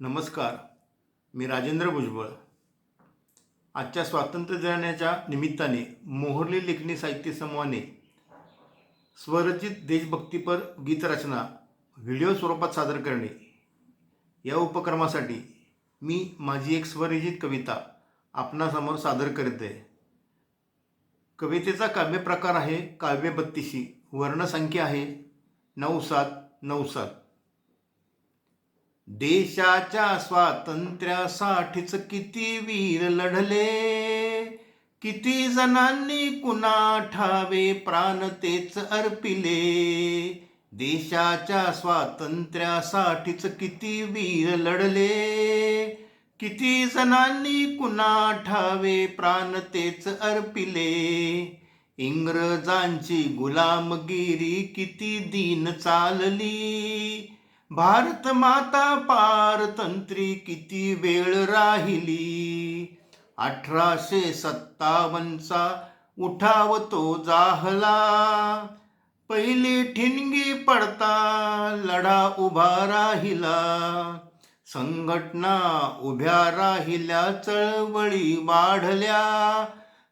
नमस्कार मी राजेंद्र भुजबळ. आजच्या स्वातंत्र्य दिनाच्या निमित्ताने मोहरली लेखणी साहित्य समूहाने स्वरचित देशभक्तीपर गीतरचना व्हिडिओ स्वरूपात सादर करणे. या उपक्रमासाठी मी माझी एक स्वरचित कविता आपणासमोर सादर करत. आहे कवितेचा काव्यप्रकार आहे काव्य बत्तीशी वर्णसंख्या आहे नऊ सात नऊ सात. देशाच्या स्वातंत्र्यासाठीच किती वीर लढले? किती जणांनी कुणा ठावे प्राण तेच अर्पिले? देशाच्या स्वातंत्र्यासाठीच किती वीर लढले? किती जणांनी कुणा ठावे प्राण तेच अर्पिले? इंग्रजांची गुलामगिरी किती दिन चालली? भारत माता पारतंत्री किती वेळ राहिली? अठराशे सत्तावनचा उठाव तो जाहला. पहिली ठिणगी पडता लढा उभा राहिला. संघटना उभ्या राहिल्या चळवळी वाढल्या.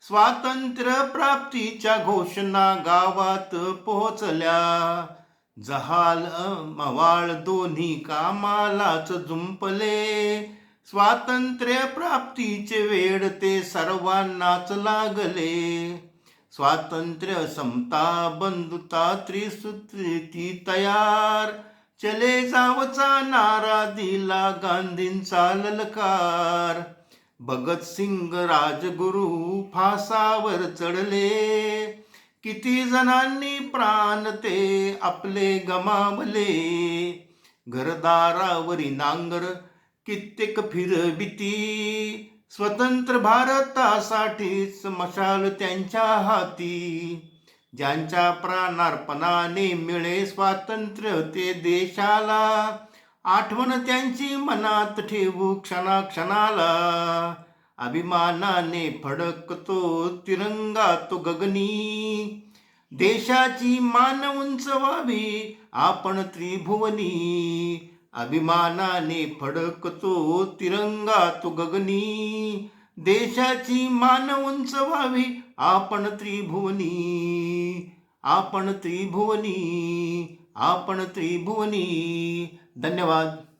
स्वातंत्र्य प्राप्तीच्या घोषणा गावात पोहोचल्या. जहाल मवाळ दोन्ही कामालाच जुंपले. स्वातंत्र्य प्राप्तीचे वेळ ते सर्वांनाच लागले. स्वातंत्र्य समता बंधुता त्रिसूत्री तयार. चले जावचा नारा दिला गांधींचा ललकार. भगतसिंग राजगुरू फासावर चढले. किती जणांनी प्राण ते आपले गमावले. घरदारावरी नांगर कित्येक फिरबिती. स्वतंत्र भारतासाठीच मशाल त्यांच्या हाती. ज्यांच्या प्राणार्पणाने मिळे स्वातंत्र्य ते देशाला. आठवण त्यांची मनात ठेवू क्षणाक्षणाला. अभिमानाने फडकतो तिरंगा तो गगनी. देशाची मान उंच व्हावी आपण त्रिभुवनी. अभिमानाने फडकतो तिरंगा तो गगनी. देशाची मान उंच व्हावी आपण त्रिभुवनी. आपण त्रिभुवनी आपण त्रिभुवनी. धन्यवाद.